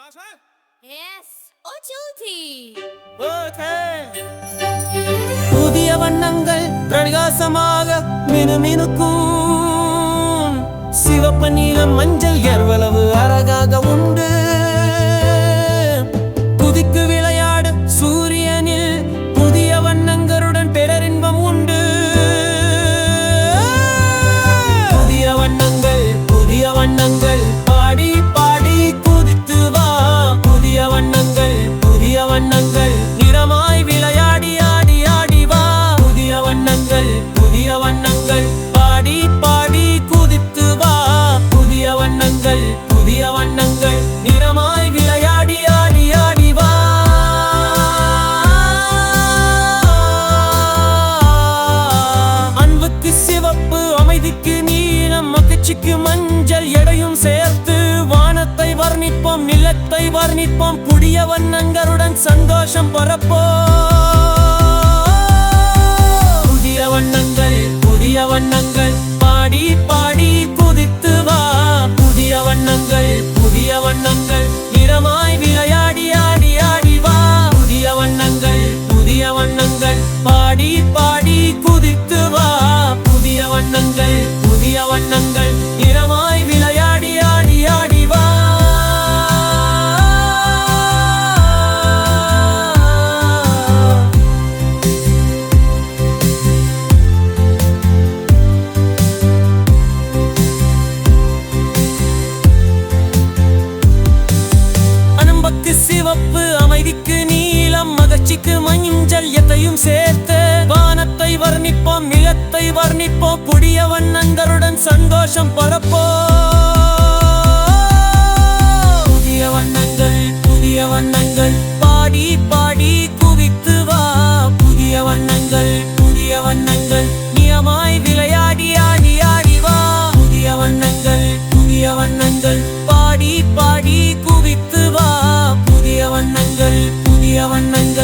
Yes, Ochilti. புதிய வண்ணங்கள் பிரகாசமாக மினுமினுக்கும் சிவப்பு நீலம் மஞ்சள் எவ்வளவு அழகாக உண்டு. சிவப்பு நீளம் மகிழ்ச்சிக்கு மஞ்சள் எடையும் சேர்த்து வானத்தை வர்ணிப்போம் நிலத்தை வர்ணிப்போம் புதிய வண்ணங்களுடன் சந்தோஷம் பரப்போ புதிய வண்ணங்கள் புதிய வண்ணங்கள் பாடி பாடி குதித்து வா. புதிய வண்ணங்கள் புதிய வண்ணங்கள் நிறமாய் விளையாடி ஆடி ஆடி வா. புதிய வண்ணங்கள் புதிய வண்ணங்கள் பாடி பாடி வர்ணிப்போம் வர்ணிப்போ வர்ணிப்போம் புதிய வண்ணங்களுடன் சந்தோஷம் பரப்போ. புதிய வண்ணங்கள் புதிய வண்ணங்கள் பாடி பாடி குவித்து வா. புதிய வண்ணங்கள் புதிய வண்ணங்கள் நியமாய் விளையாடி ஆடி ஆடி வா. புதிய வண்ணங்கள் புதிய வண்ணங்கள் பாடி பாடி குவித்து வா. புதிய வண்ணங்கள் புதிய வண்ணங்கள்